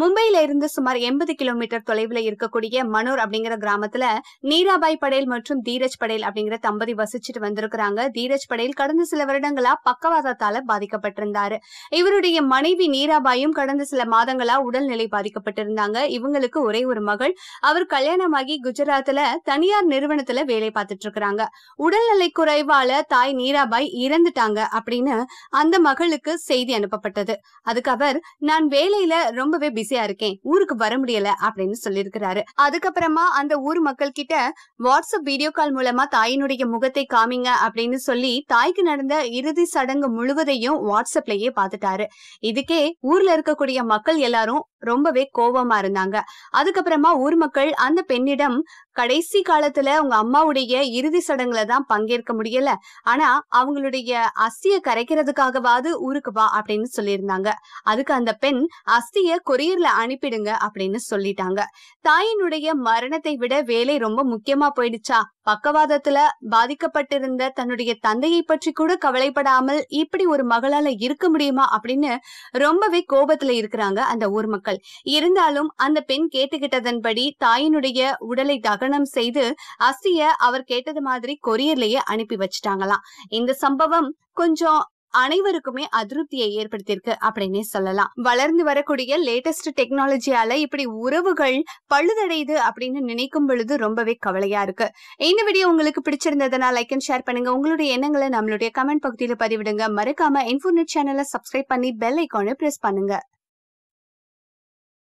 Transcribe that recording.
மும்பையில இருந்து சுமார் எண்பது கிலோமீட்டர் தொலைவுல இருக்கக்கூடிய மனோர் அப்படிங்கிற கிராமத்துல நீராபாய் படேல் மற்றும் தீரஜ் படேல் அப்படிங்கிற தம்பதி வசிச்சுட்டு வந்திருக்கிறாங்க. தீரஜ் படேல் கடந்த சில வருடங்களா பக்கவாதத்தால பாதிக்கப்பட்டிருந்தாரு. இவருடைய மனைவி நீராபாயும் கடந்த சில மாதங்களா உடல்நிலை பாதிக்கப்பட்டிருந்தாங்க. இவங்களுக்கு ஒரே ஒரு மகள். அவர் கல்யாணமாகி குஜராத்ல தனியார் நிறுவனத்துல வேலை பார்த்துட்டு இருக்கிறாங்க உடல்நிலை குறைவால தாய் நீராபாய் இறந்துட்டாங்க அப்படின்னு அந்த மகளுக்கு செய்தி அனுப்பப்பட்டது. அதுக்கு அவர் நான் வேலையில ரொம்பவே பிஸியா இருக்கேன் ஊருக்கு வர முடியல அப்படின்னு சொல்லியிருக்கிறாரு. அதுக்கப்புறமா அந்த ஊர் மக்கள் கிட்ட வாட்ஸ்அப் வீடியோ கால் மூலமா தாயினுடைய முகத்தை காமிங்க அப்படின்னு சொல்லி தாய்க்கு நடந்த இறுதி சடங்கு முழுவதையும் வாட்ஸ்அப்லயே பாத்துட்டாரு இதுக்கே ஊர்ல இருக்கக்கூடிய மக்கள் எல்லாரும் ரொம்பவே கோபமா இருந்தாங்க. அதுக்கப்புறமா ஊர் மக்கள் அந்த பெண்ணிடம் கடைசி காலத்துல உங்க அம்மாவுடைய இறுதி சடங்குல தான் பங்கேற்க முடியல. ஆனா அவங்களுடைய அஸ்திய கரைக்கிறதுக்காகவாது ஊருக்கு வா அப்படின்னு சொல்லியிருந்தாங்க. அதுக்கு அந்த பெண் அஸ்திய கொரியர்ல அனுப்பிடுங்க அப்படின்னு சொல்லிட்டாங்க. தாயினுடைய மரணத்தை விட வேலை ரொம்ப முக்கியமா போயிடுச்சா? பக்கவாதத்துல பாதிக்கப்பட்டிருந்த தன்னுடைய தந்தையை பற்றி கூட கவலைப்படாமல் இப்படி ஒரு மகளால இருக்க முடியுமா அப்படின்னு ரொம்பவே கோபத்துல இருக்கிறாங்க அந்த ஊர் மக்கள். இருந்தாலும் அந்த பெண் கேட்டுக்கிட்டதன்படி தாயினுடைய உடலை தகனம் செய்து அஸ்திய அவர் கேட்டது மாதிரி கொரியர்லயே அனுப்பி வச்சுட்டாங்களாம். இந்த சம்பவம் கொஞ்சம் அனைவருக்குமே அதிருப்தியை ஏற்படுத்தியிருக்கு அப்படின்னே சொல்லலாம். வளர்ந்து வரக்கூடிய லேட்டஸ்ட் டெக்னாலஜியால இப்படி உறவுகள் பழுதடையுது அப்படின்னு நினைக்கும் பொழுது ரொம்பவே கவலையா இருக்கு. இந்த வீடியோ உங்களுக்கு பிடிச்சிருந்ததுனா லைக் அண்ட் ஷேர் பண்ணுங்க. உங்களுடைய எண்ணங்களை நம்மளுடைய கமெண்ட் பகுதியில பதிவிடுங்க. மறக்காம இன்ஃபோர்நெட் சேனலை சப்ஸ்கிரைப் பண்ணி பெல் ஐக்கானை பிரஸ் பண்ணுங்க.